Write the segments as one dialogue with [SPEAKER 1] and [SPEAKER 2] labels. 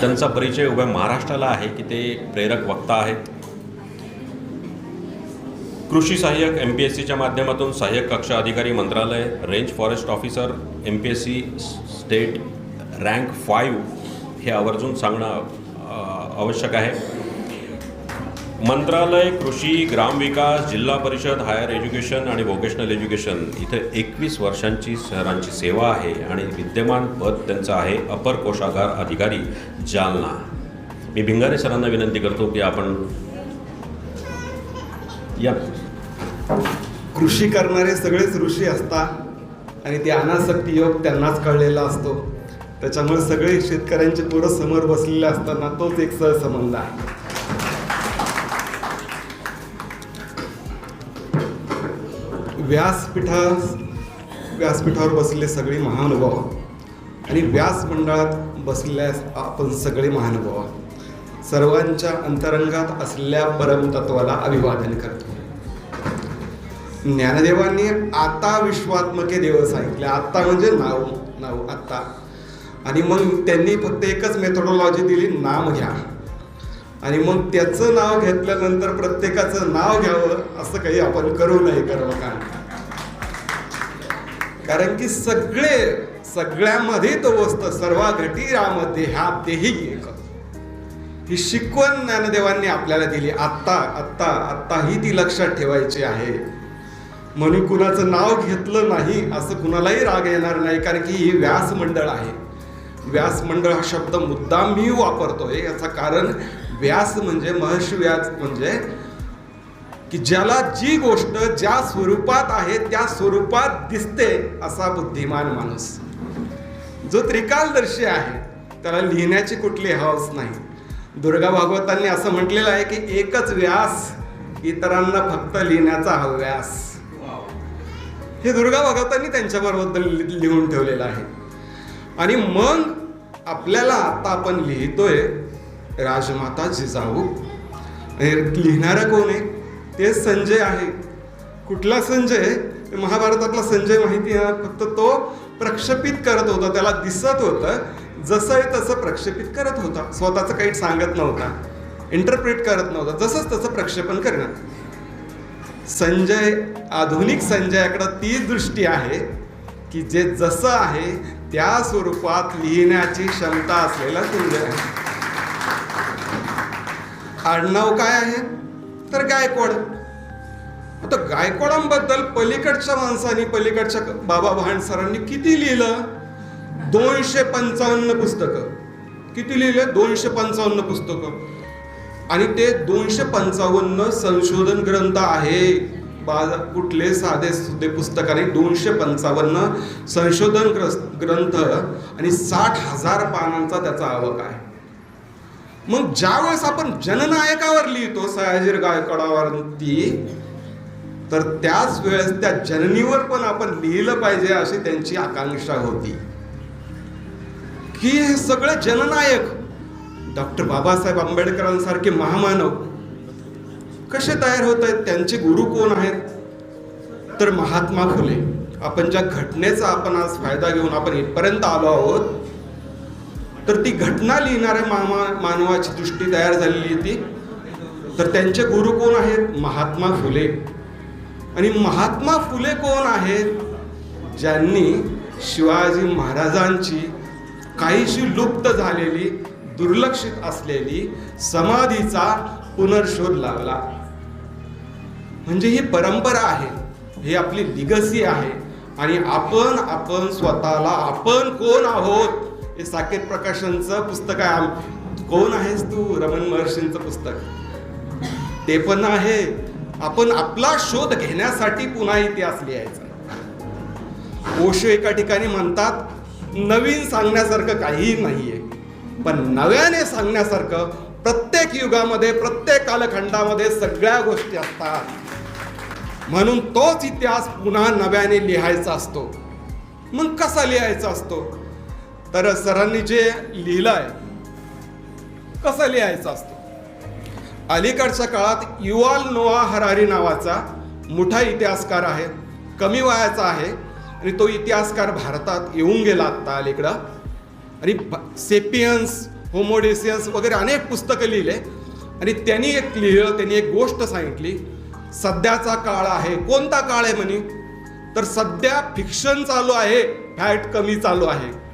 [SPEAKER 1] त्यांचा परिचय उभ्या महाराष्ट्राला आहे की ते प्रेरक वक्ता आहेत. कृषी सहाय्यक एम पी एस सीच्या माध्यमातून सहाय्यक कक्षा अधिकारी मंत्रालय range forest officer M P S C state rank five हे आवर्जून सांगणं आवश्यक आहे. मंत्रालय कृषी ग्रामविकास जिल्हा परिषद हायर एज्युकेशन आणि व्होकेशनल एज्युकेशन इथे एकवीस वर्षांची शहरांची सेवा आहे आणि विद्यमान पद त्यांचं आहे अपर कोषागार अधिकारी जालना. मी भिंगारे सरांना विनंती करतो की आपण या.
[SPEAKER 2] कृषी करणारे सगळेच ऋषी असतात आणि ते अनासक्ती योग त्यांनाच कळलेला असतो. त्याच्यामुळे सगळे शेतकऱ्यांचे पोरं समोर बसलेले असताना तोच एक सहसंबंध आहे. व्यासपीठा व्यासपीठावर बसलेले सगळे महानुभाव आणि व्यास मंडळात बसलेल्या आपण सगळे महानुभाव सर्वांच्या अंतरंगात असलेल्या परमतत्वाला अभिवादन करतो. ज्ञानदेवांनी आता विश्वात्मके देव सांगितले आत्ता म्हणजे नाव नाव आत्ता आणि मग त्यांनी फक्त एकच मेथोडॉलॉजी दिली नाम घ्या. आणि मग त्याचं नाव घेतल्यानंतर प्रत्येकाचं नाव घ्यावं असं काही आपण करू नये कर्मकांड. कारण की सगळे सगळ्यामध्ये तो वस्त घटी घटीरामध्ये हा तेही एक. ही शिकवण ज्ञानदेवांनी आपल्याला दिली. आत्ता आत्ता ही ती लक्षात ठेवायची आहे. म्हणून कुणाचं नाव घेतलं नाही असं कुणालाही राग येणार नाही कारण की ही व्यास मंडळ आहे. व्यास मंडळ हा शब्द मुद्दाम मी वापरतोय. याचं कारण व्यास म्हणजे महर्षी व्यास म्हणजे की ज्याला जी गोष्ट ज्या स्वरूपात आहे त्या स्वरूपात दिसते असा बुद्धिमान माणूस. जो त्रिकालदर्शी आहे त्याला लिहिण्याची कुठली हवस नाही. दुर्गा भागवतांनी असं म्हटलेलं आहे की एकच व्यास इतरांना फक्त लिहिण्याचा हव्यास हे दुर्गा भागवतांनी त्यांच्याबरोबर लि- लिहून ठेवलेलं आहे. आणि मग आपल्याला आता आपण लिहितोय राजमाता जिजाऊ. लिहिणारं कोण आहे? ते संजय आहे. कुठला संजय? महाभारतातला संजय माहिती आहे. फक्त तो प्रक्षेपित करत होता. त्याला दिसत होतं. जसं आहे तसं प्रक्षेपित करत होता. स्वतःचं काही सांगत नव्हता. इंटरप्रेट करत नव्हता. जसंच तसं प्रक्षेपण करणं संजय आधुनिक संजयाकडं ती दृष्टी आहे की जे जसं आहे त्या स्वरूपात लिहिण्याची क्षमता असलेला संजय आहे. आडनाव काय आहे? तर गायकवाड. आता गायकवाडांबद्दल पलीकडच्या माणसांनी पलीकडच्या बाबा भांड सरांनी किती लिहिलं? दोनशे पंचावन्न पुस्तकं. किती लिहिले? दोनशे पंचावन्न पुस्तकं. आणि ते दोनशे पंचावन्न संशोधन ग्रंथ आहे. बाजार कुठले साधे सुधे पुस्तक आणि दोनशे पंचावन्न संशोधन ग्रस- ग्रंथ आणि साठ हजार पानांचा त्याचा आवक आहे. मग ज्यावेळेस आपण जननायकावर लिहितो सयाजीर गायकवाडावरती तर त्याच वेळेस त्या जननीवर पण आपण लिहिलं पाहिजे अशी त्यांची आकांक्षा होती. की हे सगळे जननायक डॉक्टर बाबासाहेब आंबेडकरांसारखे महामानव कसे तयार होत आहेत? त्यांचे गुरु कोण आहेत? तर महात्मा फुले. आपण ज्या घटनेचा आपण आज फायदा घेऊन आपण इथपर्यंत आलो आहोत तर ती घटना लिहिणाऱ्या मामा मानवाची दृष्टी तयार झालेली होती. तर त्यांचे गुरु कोण आहेत? महात्मा फुले. आणि महात्मा फुले कोण आहेत? ज्यांनी शिवाजी महाराजांची काहीशी लुप्त झालेली दुर्लक्षित असलेली समाधीचा पुनर्शोध लावला. म्हणजे ही परंपरा आहे ही आपली लिगसी आहे. आणि आपण आपण स्वतःला आपण कोण आहोत? हे साकेत प्रकाशनचं पुस्तक आहे. कोण आहेस तू? रमण महर्षींचं पुस्तक. ते पण आहे. आपण आपला शोध घेण्यासाठी पुन्हा इतिहास लिहायचा. ओशो एका ठिकाणी म्हणतात नवीन सांगण्यासारखं काहीही नाहीये. पण नव्याने सांगण्यासारखं प्रत्येक युगामध्ये प्रत्येक कालखंडामध्ये सगळ्या गोष्टी असतात. म्हणून तोच इतिहास पुन्हा नव्याने लिहायचा असतो. मग कसा लिहायचा असतो? तर सरांनी जे लिहिलं आहे कसं लिहायचं असतो? अलीकडच्या काळात युवाल नोआ हरारी नावाचा मोठा इतिहासकार आहे कमी वयाचा आहे आणि तो इतिहासकार भारतात येऊन गेला आत्ता अलीकडं. आणि सेपियन्स होमोडेसियन्स वगैरे अनेक पुस्तकं लिहिले. आणि त्यांनी एक लिहिलं त्यांनी एक गोष्ट सांगितली सध्याचा काळ आहे कोणता काळ आहे म्हणे? तर सध्या फिक्शन चालू आहे फॅट कमी चालू आहे.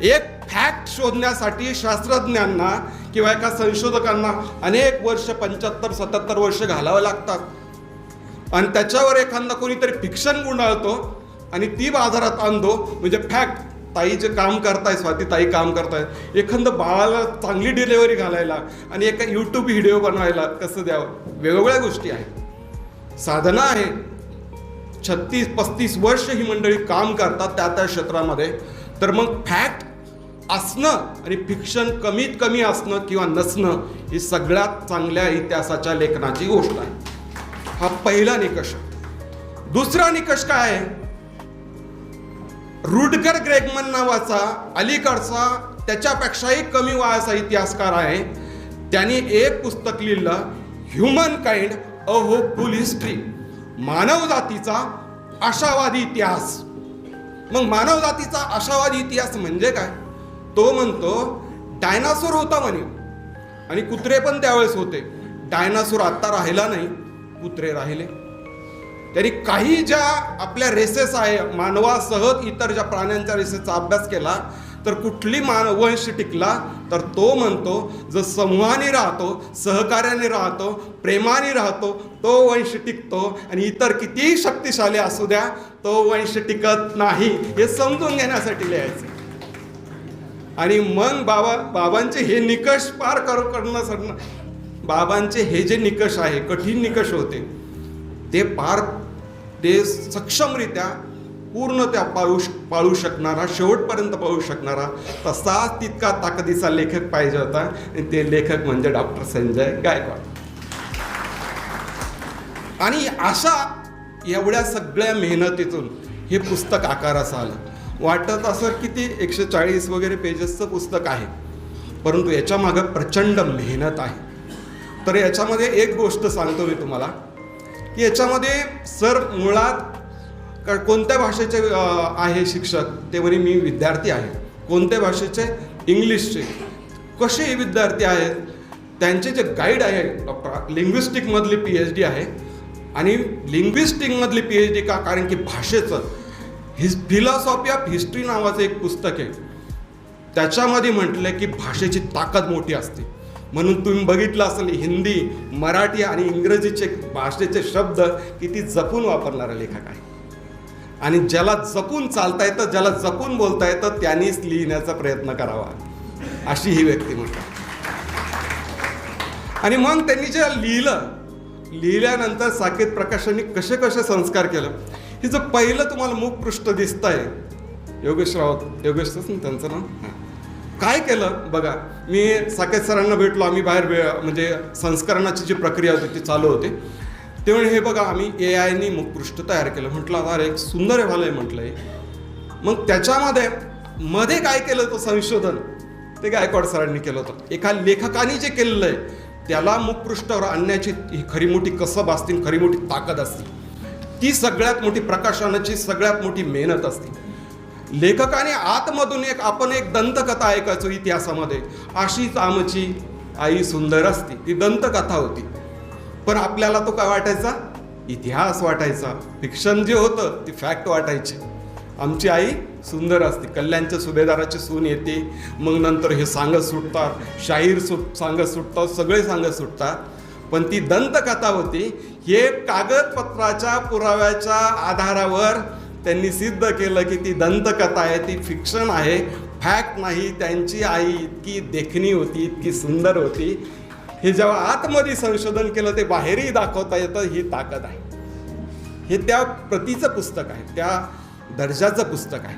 [SPEAKER 2] एक फॅक्ट शोधण्यासाठी शास्त्रज्ञांना किंवा एका संशोधकांना अनेक वर्ष पंच्याहत्तर सत्याहत्तर वर्ष घालावं लागतात. आणि त्याच्यावर एखादा कोणीतरी फिक्शन गुंडाळतो आणि ती बाजारात आणतो. म्हणजे फॅक्ट ताई जे काम करताय स्वाती ताई काम करताय. एखादं बाळाला चांगली डिलेवरी घालायला आणि एका यूट्यूब व्हिडिओ बनवायला कसं द्यावं? वेगवेगळ्या गोष्टी आहेत. साधना आहे. छत्तीस पस्तीस वर्ष ही मंडळी काम करतात त्या त्या क्षेत्रामध्ये. तर मग फॅक्ट असणं आणि फिक्शन कमीत कमी असणं किंवा नसणं ही सगळ्यात चांगल्या इतिहासाच्या लेखनाची गोष्ट आहे. हा पहिला निकष. दुसरा निकष काय आहे? रुडकर ग्रेगमन नावाचा अलीकडचा त्याच्यापेक्षाही कमी वयाचा इतिहासकार आहे. त्यांनी एक पुस्तक लिहिलं humankind a hopeful history. मानव जातीचा आशावादी इतिहास. मग मानव जातीचा आशावादी इतिहास म्हणजे काय? तो म्हणतो डायनासोर होता म्हणे. आणि कुत्रे पण त्यावेळेस होते. डायनासोर आत्ता राहिला नाही कुत्रे राहिले. तरी काही ज्या आपल्या रेसेस आहे मानवासह इतर ज्या प्राण्यांच्या रेसेसचा अभ्यास केला तर कुठली मान वंश टिकला तर तो म्हणतो जो समूहाने राहतो सहकार्याने राहतो प्रेमाने राहतो तो वंश टिकतो आणि इतर कितीही शक्तिशाली असू द्या तो वंश टिकत नाही. हे समजून घेण्यासाठी लिहायचं आणि मग बाबा बाबांचे हे निकष पार कर करणं बाबांचे हे जे निकष आहे कठीण निकष होते ते पार ते सक्षमरित्या पूर्ण त्या पाळू पाळू शकणारा शेवटपर्यंत पाळू शकणारा तसा तितका ताकदीचा लेखक पाहिजे होता. आणि ते लेखक म्हणजे डॉक्टर संजय गायकवाड. आणि अशा एवढ्या सगळ्या मेहनतीतून हे पुस्तक आकारास आलं. वाटत असं किती एकशे चाळीस वगैरे पेजेसचं पुस्तक आहे. परंतु याच्यामागं प्रचंड मेहनत आहे. तर याच्यामध्ये एक गोष्ट सांगतो मी तुम्हाला की याच्यामध्ये सर मुळात का कोणत्या भाषेचे आहे शिक्षक? ते म्हणे मी विद्यार्थी आहे. कोणत्या भाषेचे? इंग्लिशचे. कसे विद्यार्थी आहेत? त्यांचे जे गाईड आहे डॉक्टर लिंग्विस्टिकमधली पी एच डी आहे. आणि लिंग्विस्टिकमधली पी एच डी का? कारण की भाषेचं. हिस फिलॉसॉफी ऑफ हिस्ट्री नावाचं एक पुस्तक आहे. त्याच्यामध्ये म्हटलं की भाषेची ताकद मोठी असते. म्हणून तुम्ही बघितलं असेल हिंदी मराठी आणि इंग्रजीचे भाषेचे शब्द किती जपून वापरणारा लेखक आहे आणि ज्याला जपून चालता येतं ज्याला जपून बोलता येतं त्यांनीच लिहिण्याचा प्रयत्न करावा. अशी ही व्यक्ती म्हणतात आणि मग त्यांनी जे लिहिलं लिहिल्यानंतर साकेत प्रकाशांनी कसे कसे संस्कार केलं? तिचं पहिलं तुम्हाला मुखपृष्ठ दिसत आहे योगेश रावत योगेश ना त्यांचं नाव? काय केलं? बघा मी साकेत सरांना भेटलो आम्ही बाहेर वे- म्हणजे संस्करणाची जी प्रक्रिया होती ती चालू होती. तेव्हा हे बघा आम्ही ए आयनी मुखपृष्ठ तयार केलं. म्हटलं अरे एक सुंदर आहे म्हटलं आहे मग त्याच्यामध्ये मध्ये काय केलं होतं संशोधन? ते गायकवाड सरांनी केलं होतं. एका लेखकाने जे केलेलं आहे त्याला मुखपृष्ठावर आणण्याची ही खरी मोठी कसब असतील खरी मोठी ताकद असते. ती सगळ्यात मोठी प्रकाशनाची सगळ्यात मोठी मेहनत असते. लेखकाने आतमधून एक आपण एक दंतकथा ऐकायचो इतिहासामध्ये. अशीच आमची आई सुंदर असती. ती दंतकथा होती. पण आपल्याला तो काय वाटायचा? इतिहास वाटायचा. फिक्शन जे होतं ती फॅक्ट वाटायची. आमची आई सुंदर असते. कल्याणच्या सुभेदाराची सून येते. मग नंतर हे सांगत सुटतात. शाहीर सुट सांगत सुटतात. सगळे सांगत सुटतात. पण ती दंतकथा होती. हे कागदपत्राच्या पुराव्याच्या आधारावर त्यांनी सिद्ध केलं की ती दंतकथा आहे ती फिक्शन आहे. फॅक्ट नाही त्यांची आई इतकी देखणी होती इतकी सुंदर होती. हे जेव्हा आतमध्ये संशोधन केलं ते बाहेरही दाखवता येतं ही ताकद आहे. हे त्या प्रतीचं पुस्तक आहे त्या दर्जाचं पुस्तक आहे.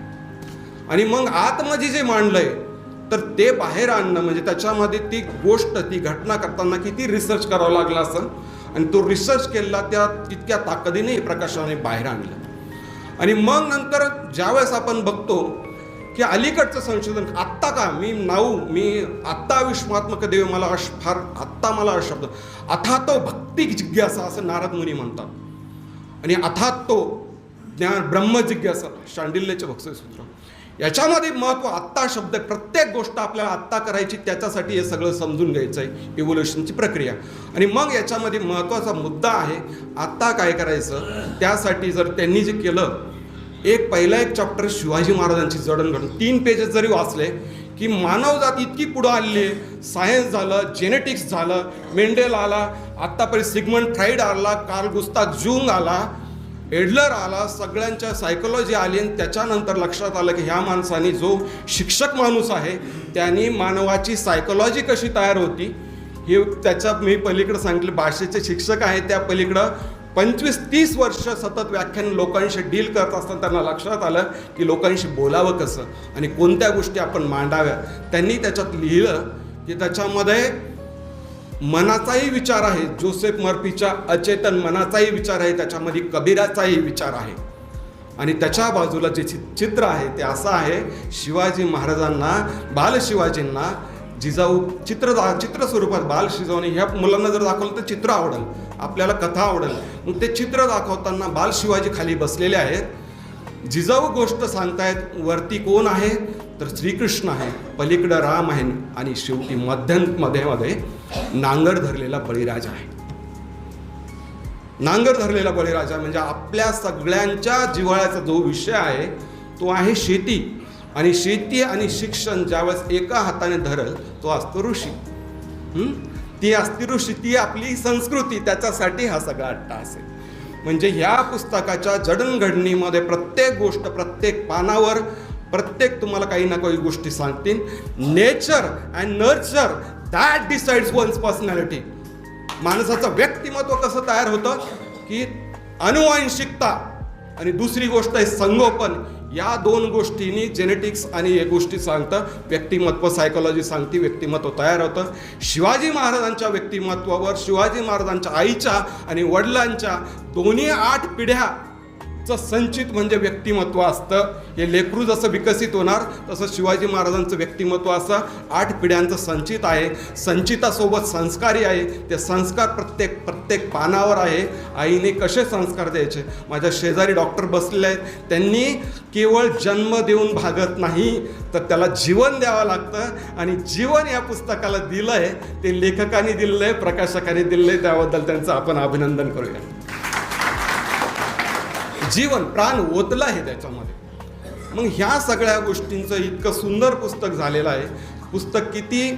[SPEAKER 2] आणि मग आतमध्ये जे मांडलं आहे तर ते बाहेर आणणं म्हणजे त्याच्यामध्ये ती गोष्ट ती घटना करताना किती रिसर्च करावं लागला असं. आणि तो रिसर्च केला त्या तितक्या ताकदीने प्रकाशाने बाहेर आणलं. आणि मग नंतर ज्यावेळेस आपण बघतो की अलीकडचं संशोधन आत्ता का मी नाऊ मी आत्ता विश्वात्मक देव मला अश फार आत्ता मला अशब्द. अथा तो भक्ती जिज्ञासा असं नारद मुनी म्हणतात. आणि अथात तो ज्ञान ब्रह्मजिज्ञासा शांडिल्यचे भक्तसूत्र याच्यामध्ये महत्त्व आत्ता शब्द प्रत्येक गोष्ट आपल्याला आत्ता करायची त्याच्यासाठी हे सगळं समजून घ्यायचं आहे इव्होल्युशनची प्रक्रिया. आणि मग याच्यामध्ये महत्त्वाचा मुद्दा आहे आत्ता काय करायचं? त्यासाठी जर त्यांनी जे केलं एक पहिला एक चॅप्टर शिवाजी महाराजांची जडणघडण तीन पेजेस जरी वाचले की मानवजात इतकी पुढं आली आहे. सायन्स झालं जेनेटिक्स झालं मेंडेल आला आत्तापर्यंत सिगमंड फ्राईड आला कार्ल गुस्ता जुंग आला एडलर आला सगळ्यांच्या सायकोलॉजी आली आणि त्याच्यानंतर लक्षात आलं की ह्या माणसाने जो शिक्षक माणूस आहे त्यांनी मानवाची सायकोलॉजी कशी तयार होती हे त्याच्या मी पलीकडं सांगितलं भाषेचे शिक्षक आहेत त्या पलीकडं पंचवीस तीस वर्ष सतत व्याख्यान लोकांशी डील करत असताना त्यांना लक्षात आलं की लोकांशी बोलावं कसं आणि कोणत्या गोष्टी आपण मांडाव्या त्यांनी त्याच्यात लिहिलं की त्याच्यामध्ये मनाचाही विचार आहे. जोसेफ मर्फीच्या अचेतन मनाचाही विचार आहे. त्याच्यामध्ये कबीराचाही विचार आहे. आणि त्याच्या बाजूला जे चि- चित्र आहे ते असं आहे शिवाजी महाराजांना बाल शिवाजींना जिजाऊ चित्र दा चित्र स्वरूपात बाल शिजवणे ह्या मुलांना जर दाखवलं तर चित्र आवडेल. आपल्याला कथा आवडेल. मग ते चित्र दाखवताना बाल शिवाजी खाली बसलेले आहेत. जिजाऊ गोष्ट सांगतायत वरती कोण आहे? तर श्रीकृष्ण आहे. पलीकडं राम आहे आणि शेवटी मध्यमध्ये मध्ये नांगर धरलेला बळीराजा आहे. नांगर धरलेला बळीराजा म्हणजे आपल्या सगळ्यांच्या जिव्हाळ्याचा जो विषय आहे तो आहे शेती. आणि शेती आणि शिक्षण ज्यावेळेस एका हाताने धरल तो असतो ऋषी. ती असती ऋषी ती आपली संस्कृती त्याच्यासाठी हा सगळा अट्टा असेल. म्हणजे ह्या पुस्तकाच्या जडणघडणीमध्ये प्रत्येक गोष्ट प्रत्येक पानावर प्रत्येक तुम्हाला काही ना काही गोष्टी सांगतील. Nature and nurture that decides one's personality माणसाचं व्यक्तिमत्व कसं तयार होतं? की अनुवांशिकता आणि दुसरी गोष्ट आहे संगोपन. या दोन गोष्टींनी जेनेटिक्स आणि हे गोष्टी सांगतं व्यक्तिमत्व सायकोलॉजी सांगते व्यक्तिमत्व तयार होतं. शिवाजी महाराजांच्या व्यक्तिमत्वावर शिवाजी महाराजांच्या आईच्या आणि वडिलांच्या दोन्ही आठ पिढ्या चं संचित म्हणजे व्यक्तिमत्व असतं. हे लेकरू जसं विकसित होणार तसं शिवाजी महाराजांचं व्यक्तिमत्व असं आठ पिढ्यांचं संचित आहे. संचितासोबत संस्कारी आहे. ते संस्कार प्रत्येक प्रत्येक पानावर आहे. आईने कसे संस्कार द्यायचे? माझ्या शेजारी डॉक्टर बसलेले आहेत. त्यांनी केवळ जन्म देऊन भागत नाही तर त्याला जीवन द्यावं लागतं. आणि जीवन या पुस्तकाला दिलं आहे ते लेखकाने दिलेलं आहे प्रकाशकाने दिलं आहे त्याबद्दल त्यांचं आपण अभिनंदन करूया. जीवन प्राण ओतलं आहे त्याच्यामध्ये. मग ह्या सगळ्या गोष्टींचं इतकं सुंदर पुस्तक झालेलं आहे. पुस्तक किती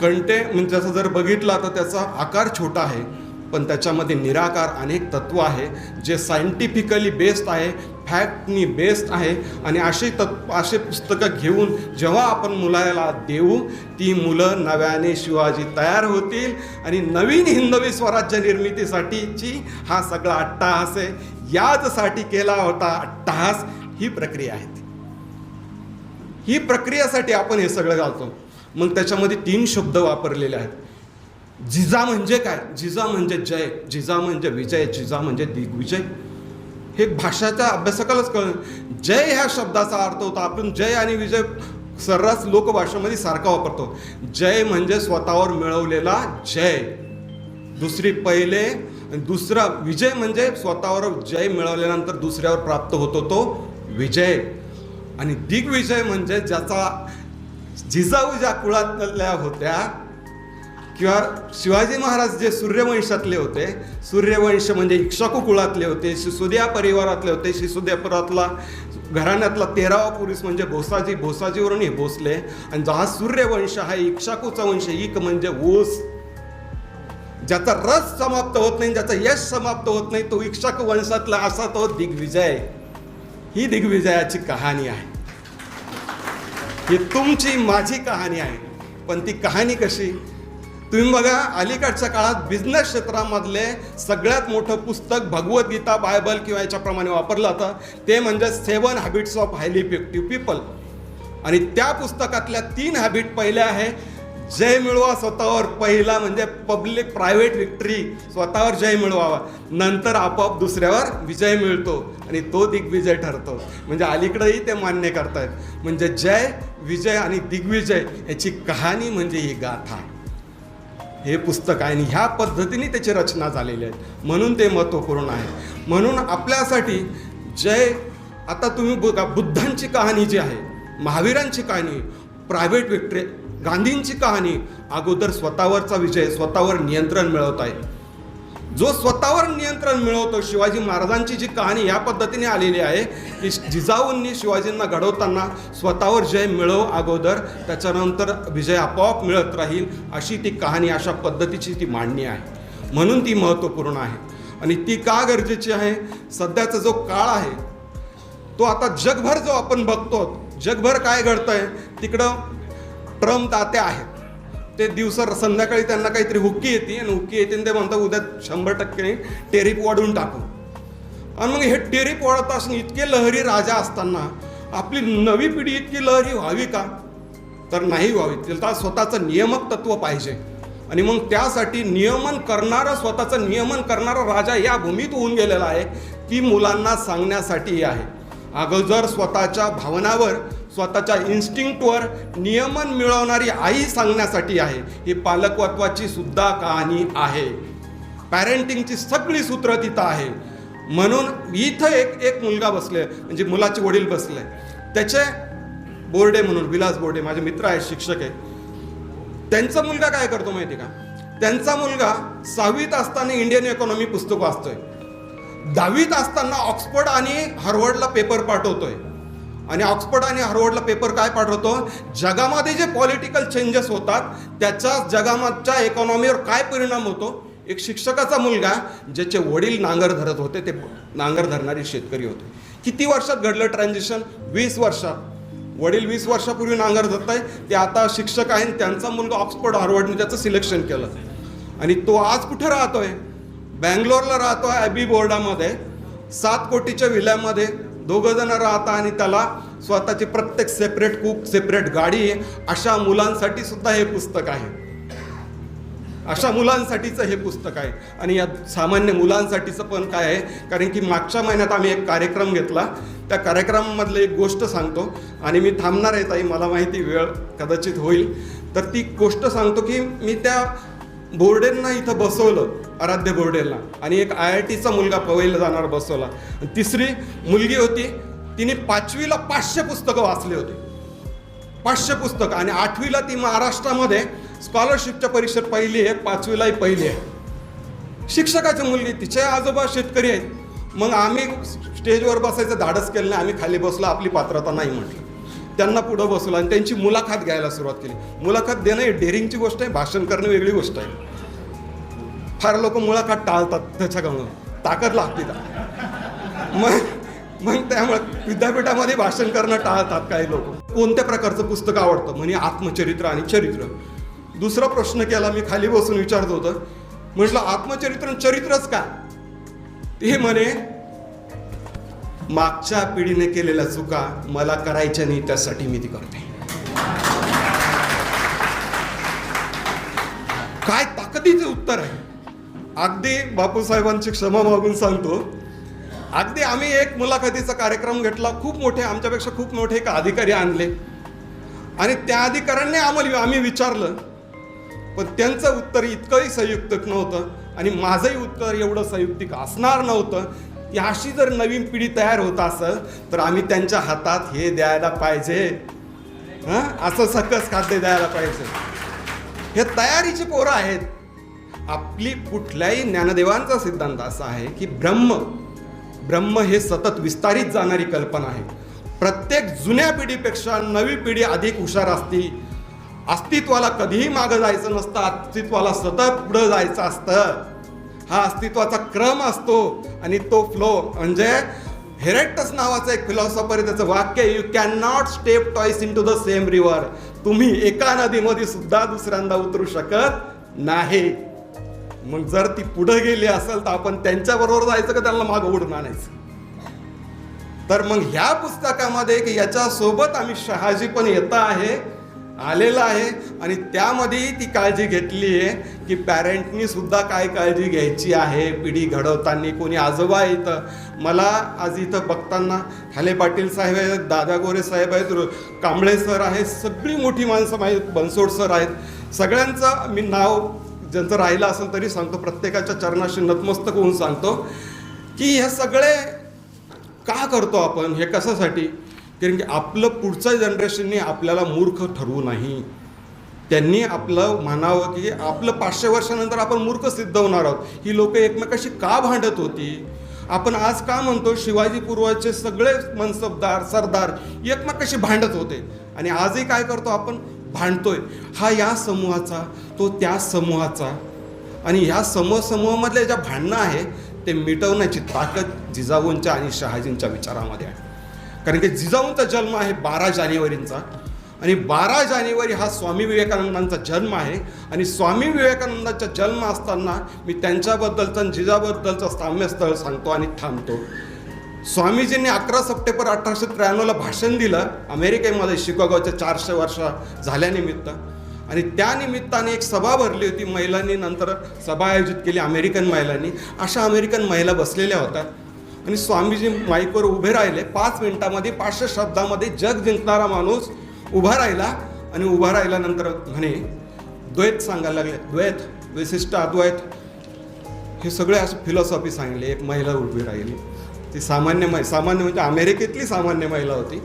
[SPEAKER 2] कंटे म्हणजे त्याचा जर बघितला तर त्याचा आकार छोटा आहे पण त्याच्यामध्ये निराकार अनेक तत्व आहे जे सायंटिफिकली बेस्ड आहे फॅक्टनी बेस्ड आहे आणि अशी तत्व असे पुस्तकं घेऊन जेव्हा आपण मुलाला देऊ ती मुलं नव्याने शिवाजी तयार होतील आणि नवीन हिंदवी स्वराज्य निर्मितीसाठीची हा सगळा अट्टाहास आहे याचसाठी केला होता अट्टहास ही प्रक्रिया आहे ही प्रक्रियासाठी आपण हे सगळं घालतो. मग त्याच्यामध्ये तीन शब्द वापरलेले आहेत. जिजा म्हणजे काय? जिजा म्हणजे जय जिजा म्हणजे विजय जिजा म्हणजे दिग्विजय. हे भाषाच्या अभ्यासकालाच कळ जय ह्या शब्दाचा अर्थ होता आपण जय आणि विजय सर्रास लोकभाषेमध्ये सारखा वापरतो. जय म्हणजे स्वतःवर मिळवलेला जय. दुसरी पहिले दुसरा विजय म्हणजे स्वतःवर जय मिळवल्यानंतर दुसऱ्यावर प्राप्त होतो तो विजय. आणि दिग्विजय म्हणजे ज्याचा जिजाऊ ज्या कुळातल्या होत्या किंवा शिवाजी महाराज जे सूर्यवंशातले होते सूर्यवंश म्हणजे इक्षाकू कुळातले होते सिसोदिया परिवारातले होते सिसोदियापुरातला घराण्यातला तेरावा पुरुष म्हणजे भोसाजी भोसाजीवरून हे भोसले. आणि हा सूर्यवंश हा इक्षाकूचा वंश इक म्हणजे ऊस. ज्याचा रस समाप्त होत नाही ज्याचं यश समाप्त होत नाही तो इक्षक वंशातला असा तो दिग्विजय. ही दिग्विजयाची कहाणी आहे. ही तुमची माझी कहाणी आहे. पण ती कहाणी कशी? तुम्ही बघा अलीकडच्या काळात बिझनेस क्षेत्रामधले सगळ्यात मोठं पुस्तक भगवद्गीता बायबल किंवा याच्याप्रमाणे वापरलं जातं ते म्हणजे seven habits of highly effective people आणि त्या पुस्तकातल्या तीन हॅबिट पहिल्या आहे. जय मिळवा स्वतःवर. पहिला म्हणजे पब्लिक प्रायव्हेट विक्ट्री स्वतःवर जय मिळवावा. नंतर आपोआप दुसऱ्यावर विजय मिळतो. आणि तो दिग्विजय ठरतो. म्हणजे अलीकडेही ते मान्य करतायत. म्हणजे जय विजय आणि दिग्विजय याची कहाणी म्हणजे ही गाथा. हे पुस्तक आहे आणि ह्या पद्धतीने त्याची रचना झालेली आहे. म्हणून ते महत्त्वपूर्ण आहे. म्हणून आपल्यासाठी जय आता तुम्ही बघा बुद्धांची कहाणी जी आहे महावीरांची कहाणी प्रायव्हेट विक्ट्री गांधींची कहाणी अगोदर स्वतःवरचा विजय स्वतःवर नियंत्रण मिळवत आहे. जो स्वतःवर नियंत्रण मिळवतो शिवाजी महाराजांची जी कहाणी या पद्धतीने आलेली आहे की जिजाऊंनी शिवाजींना घडवताना स्वतःवर जय मिळव अगोदर त्याच्यानंतर विजय आपोआप मिळत राहील अशी ती कहाणी अशा पद्धतीची ती मांडणी आहे. म्हणून ती महत्त्वपूर्ण आहे. आणि ती का गरजेची आहे? सध्याचा जो काळ आहे तो आता जगभर जो आपण बघतो जगभर काय घडतंय तिकडं ट्रम्प तात्या आहेत. ते दिवस संध्याकाळी त्यांना काहीतरी हुक्की येते आणि हुक्की येते आणि ते म्हणतात उद्या शंभर टक्के टेरिप वाढून टाकू. आणि मग हे टेरिप वाढत असताना इतके लहरी राजा असताना आपली नवी पिढी इतकी लहरी व्हावी का? तर नाही व्हावी. त्याला स्वतःचं नियमक तत्व पाहिजे. आणि मग त्यासाठी नियमन करणारा स्वतःचं नियमन करणारा राजा या भूमीत होऊन गेलेला आहे की मुलांना सांगण्यासाठी आहे. अगं जर स्वतःच्या भावनावर स्वतःच्या इन्स्टिंक्टवर नियमन मिळवणारी आई सांगण्यासाठी आहे. ही पालकत्वाची सुद्धा कहाणी आहे. पॅरेंटिंगची सगळी सूत्र तिथं आहे. म्हणून इथं एक एक मुलगा बसले म्हणजे मुलाचे वडील बसले त्याचे बोर्डे म्हणून विलास बोर्डे माझे मित्र आहेत शिक्षक आहेत. त्यांचा मुलगा काय करतो माहिती का? त्यांचा मुलगा सहावीत असताना इंडियन इकॉनॉमी पुस्तक वाचतोय. दहावीत असताना ऑक्सफर्ड आणि हार्वर्डला पेपर पाठवतोय. आणि ऑक्सफर्ड आणि हार्वर्डला पेपर काय पाठवतो जगामध्ये जे पॉलिटिकल चेंजेस होतात त्याचा जगामागच्या इकॉनॉमीवर काय परिणाम होतो? एक शिक्षकाचा मुलगा ज्याचे वडील नांगर धरत होते ते नांगर धरणारे शेतकरी होते. किती वर्षात घडलं ट्रान्झिशन वीस वर्षात. वडील वीस वर्षापूर्वी नांगर धरत आहे ते आता शिक्षक आहे आणि त्यांचा मुलगा ऑक्सफर्ड हार्वर्डने त्याचं सिलेक्शन केलं. आणि तो आज कुठे राहतोय? बँगलोरला राहतो आहे ॲबी बोर्डामध्ये सात कोटीच्या विल्यामध्ये. दोघं जण राहता आणि त्याला स्वतःची प्रत्येक सेपरेट कुक सेपरेट गाडी आहे अशा मुलांसाठी सुद्धा हे पुस्तक आहे. अशा मुलांसाठीचं हे पुस्तक आहे. आणि या सामान्य मुलांसाठीचं पण काय आहे? कारण की मागच्या महिन्यात आम्ही एक कार्यक्रम घेतला. त्या कार्यक्रमामधलं एक गोष्ट सांगतो. आणि मी थांबणार आहे ताई मला माहिती वेळ कदाचित होईल. तर ती गोष्ट सांगतो की मी त्या बोर्डेंना इथं बसवलं आराध्य बोर्डेला आणि एक आय आय टीचा मुलगा पवईला जाणार बसवला. तिसरी मुलगी होती तिने पाचवीला पाचशे पुस्तकं वाचली होती. पाचशे पुस्तकं. आणि आठवीला ती महाराष्ट्रामध्ये स्कॉलरशिपच्या परीक्षेत पहिली आहे पाचवीलाही पहिली आहे. शिक्षकाची मुलगी तिचे आजोबा शेतकरी आहेत. मग आम्ही स्टेजवर बसायचं धाडस केलं नाही आम्ही खाली बसलो आपली पात्रता नाही म्हटलं. त्यांना पुढं बसवलं आणि त्यांची मुलाखत घ्यायला सुरुवात केली. मुलाखत देणं हे डेअरिंगची गोष्ट आहे भाषण करणं वेगळी गोष्ट आहे. फार लोक मुलाखत टाळतात त्याच्या त्याच्याकडून ताकद लागते का मग मग त्यामुळे विद्यापीठामध्ये भाषण करणं टाळतात काही लोक. कोणत्या प्रकारचं पुस्तक आवडतं? म्हणजे आत्मचरित्र आणि चरित्र. दुसरा प्रश्न केला मी खाली बसून विचारत होतं. म्हटलं आत्मचरित्र आणि चरित्रच काय? हे म्हणे मागच्या पिढीने केलेल्या चुका मला करायच्या नाही त्यासाठी मी ती करते. काय ताकदीचे उत्तर आहे? अगदी बापूसाहेबांची क्षमा मागून सांगतो. अगदी आम्ही एक मुलाखतीचा कार्यक्रम घेतला खूप मोठे आमच्यापेक्षा खूप मोठे एक अधिकारी आणले. आणि त्या अधिकाऱ्यांनी आम्हाला आम्ही विचारलं पण त्यांचं उत्तर इतकंही संयुक्तिक नव्हतं आणि माझंही उत्तर एवढं संयुक्तिक असणार नव्हतं. की अशी जर नवीन पिढी तयार होत असेल तर आम्ही त्यांच्या हातात हे द्यायला पाहिजे. हां? असं सकस खाद्य द्यायला पाहिजे. हे तयारीची पोरं आहेत. आपली कुठल्याही ज्ञानदेवांचा सिद्धांत असा आहे की ब्रह्म ब्रह्म हे सतत विस्तारित जाणारी कल्पना आहे. प्रत्येक जुन्या पिढीपेक्षा नवी पिढी अधिक हुशार असती. अस्तित्वाला कधीही मागं जायचं नसतं. अस्तित्वाला सतत पुढं जायचं असतं. हा अस्तित्वाचा क्रम असतो आणि तो फ्लो म्हणजे हेरेटस नावाचं एक फिलॉसॉफर आहे त्याचं वाक्य you cannot step twice into the same river तुम्ही एका नदीमध्ये सुद्धा दुसऱ्यांदा उतरू शकत नाही. मग जर ती पुढे गेली असेल तर आपण त्यांच्याबरोबर जायचं का? त्यांना मागं उडून आणायचं. तर मग ह्या पुस्तकामध्ये याच्यासोबत आम्ही शहाजी पण येत आहे. आलेला आहे आणि त्यामध्येही ती काळजी घेतली आहे की पॅरेंटनी सुद्धा काय काळजी घ्यायची आहे? पिढी घडवताना कोणी आजोबा इथं मला आज इथं बघताना हाले पाटील साहेब आहेत दादा गोरे साहेब आहेत कांबळे सर आहेत सगळी मोठी माणसं आहेत बनसोड सर आहेत. सगळ्यांचं मी नाव ज्यांचं राहिलं असेल तरी सांगतो प्रत्येकाच्या चरणाशी नतमस्तक होऊन सांगतो की हे सगळे का करतो आपण? हे कशासाठी? कारण की आपलं पुढचं जनरेशनने आपल्याला मूर्ख ठरवू नाही. त्यांनी आपलं म्हणावं की आपलं पाचशे वर्षानंतर आपण मूर्ख सिद्ध होणार आहोत. ही लोक एकमेकाशी का भांडत होती? आपण आज का म्हणतो शिवाजी पूर्वाचे सगळे मनसबदार सरदार एकमेकाशी भांडत होते? आणि आजही काय करतो आपण? भांडतोय. हा या समूहाचा तो त्या समूहाचा. आणि ह्या समूह समूहामधले ज्या भांडणं आहे ते मिटवण्याची ताकद जिजाऊंच्या आणि शहाजींच्या विचारामध्ये आहे. कारण की जिजाऊंचा जन्म आहे बारा जानेवारींचा आणि बारा जानेवारी हा स्वामी विवेकानंदांचा जन्म आहे. आणि स्वामी विवेकानंदांचा जन्म असताना मी त्यांच्याबद्दलचं आणि जिजाबद्दलचं साम्यस्थळ सांगतो आणि थांबतो. स्वामीजींनी अकरा सप्टेंबर अठराशे त्र्याण्णवला भाषण दिलं. अमेरिकेमध्ये शिकागोच्या चारशे वर्ष झाल्यानिमित्त. आणि त्यानिमित्ताने एक सभा भरली होती. महिलांनी नंतर सभा आयोजित केली अमेरिकन महिलांनी. अशा अमेरिकन महिला बसलेल्या होत्या. आणि स्वामीजी माईकवर उभे राहिले. पाच मिनिटामध्ये पाचशे शब्दामध्ये जग जिंकणारा माणूस उभा राहिला आणि उभा राहिल्यानंतर म्हणे द्वैत सांगायला लागले. द्वैत विशिष्ट अद्वैत. हे सगळे असे फिलॉसॉफी सांगले एक महिला उभी राहिली. ती सामान्य मै सामान्य म्हणजे अमेरिकेतली सामान्य महिला होती.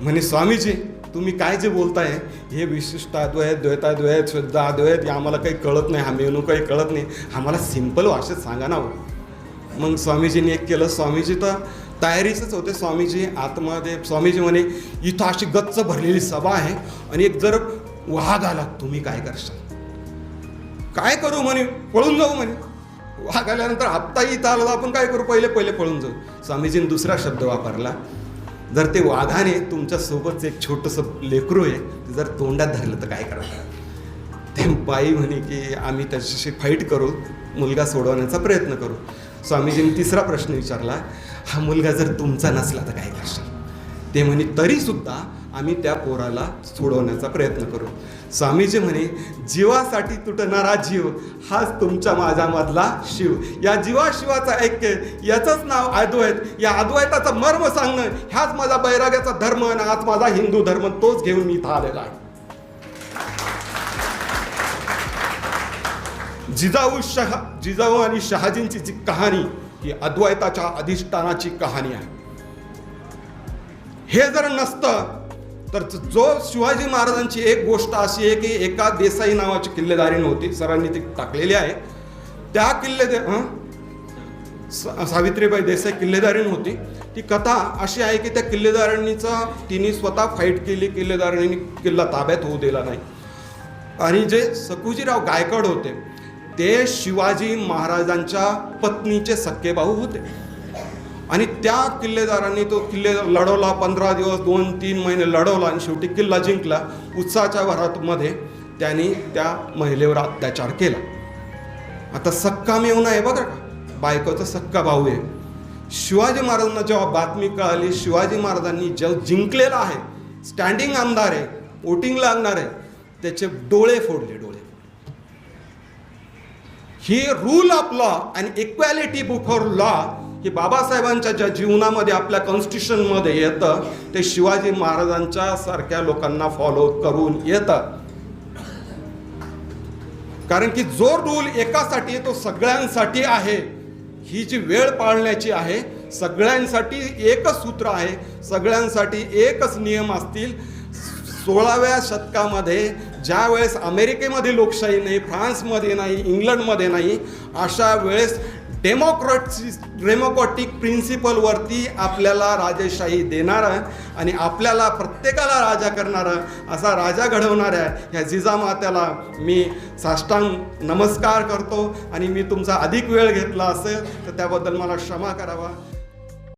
[SPEAKER 2] म्हणे स्वामीजी तुम्ही काय जे बोलताय हे विशिष्ट अद्वैत द्वैताद्वैत शुद्ध अद्वैत हे आम्हाला काही कळत नाही. हा मेनू काही कळत नाही. आम्हाला सिंपल भाषेत सांगा ना हो. मग स्वामीजींनी एक केलं. स्वामीजी तर तयारीचंच होते. स्वामीजी आतमध्ये स्वामीजी म्हणे इथं अशी गच्च भरलेली सभा आहे आणि एक जर वाघ आला तुम्ही काय करशाल? काय करू म्हणे? पळून जाऊ म्हणे. वाघ आल्यानंतर आत्ता इथं आलो तर आपण काय करू? पहिले पहिले पळून जाऊ. स्वामीजीने दुसरा शब्द वापरला. जर ते वाघाने तुमच्यासोबतच एक छोटंसं लेकरू आहे ते जर तोंडात धरलं तर काय करा ते बाई म्हणे की आम्ही त्याच्याशी फाईट करू. मुलगा सोडवण्याचा प्रयत्न करू. स्वामीजींनी तिसरा प्रश्न विचारला हा मुलगा जर तुमचा नसला तर काय करशील? ते म्हणे तरीसुद्धा आम्ही त्या पोराला सोडवण्याचा प्रयत्न करू. स्वामीजी म्हणे जीवासाठी तुटणारा जीव हाच तुमच्या माझ्यामधला शिव. या जीवाशिवाचा ऐक्य याचंच नाव अद्वैत. या अद्वैताचं मर्म सांगणं ह्याच माझा बैराग्याचा धर्म आणि आज माझा हिंदू धर्म तोच घेऊन मी इथं आलेला आहे. जिजाऊ शहा जिजाऊ आणि शहाजींची जी कहाणी ही अद्वैताच्या अधिष्ठानाची कहाणी आहे. हे जर नसतं तर जो शिवाजी महाराजांची एक गोष्ट अशी आहे की एका देसाई नावाची किल्लेदारी नव्हती सरांनी ती टाकलेली आहे. त्या किल्ले दे सावित्रीबाई देसाई किल्लेदारी नव्हती. ती कथा अशी आहे की त्या किल्लेदारांनीचा तिने स्वतः फाईट केली किल्लेदारांनी किल्ला ताब्यात होऊ दिला नाही. आणि जे सकुजीराव गायकवाड होते ते शिवाजी महाराजांच्या पत्नीचे सक्के भाऊ होते. आणि त्या किल्लेदारांनी तो किल्ले लढवला पंधरा दिवस दोन तीन महिने लढवला आणि शेवटी किल्ला जिंकला. उत्साहाच्या भरातमध्ये त्यांनी त्या महिलेवर अत्याचार केला. आता सक्का मेवना आहे बघा. का बायकोचा सक्का भाऊ आहे. शिवाजी महाराजांना जेव्हा बातमी कळाली शिवाजी महाराजांनी जेव्हा जिंकलेला आहे स्टँडिंग आमदार आहे वोटिंग लागणार आहे त्याचे डोळे फोडले. हे rule of law and equality before law हे बाबासाहेबांच्या ज्या जीवनामध्ये आपल्या कॉन्स्टिट्यूशनमध्ये येतं ते शिवाजी महाराजांच्या सारख्या लोकांना फॉलो करून येतं. कारण की जो रूल एकासाठी तो सगळ्यांसाठी आहे. ही जी वेळ पाळण्याची आहे सगळ्यांसाठी एकच सूत्र आहे सगळ्यांसाठी एकच नियम असतील. सोळाव्या शतकामध्ये ज्या वेळेस अमेरिकेमध्ये लोकशाही नाही फ्रान्समध्ये नाही इंग्लंडमध्ये नाही अशा वेळेस डेमोक्रॅटची डेमोक्रॅटिक प्रिन्सिपलवरती आपल्याला राजेशाही देणारा आणि आपल्याला प्रत्येकाला राजा करणारा असा राजा घडवणाऱ्या ह्या जिजामात्याला मी साष्टांग नमस्कार करतो आणि मी तुमचा अधिक वेळ घेतला असेल तर त्याबद्दल मला क्षमा करावा.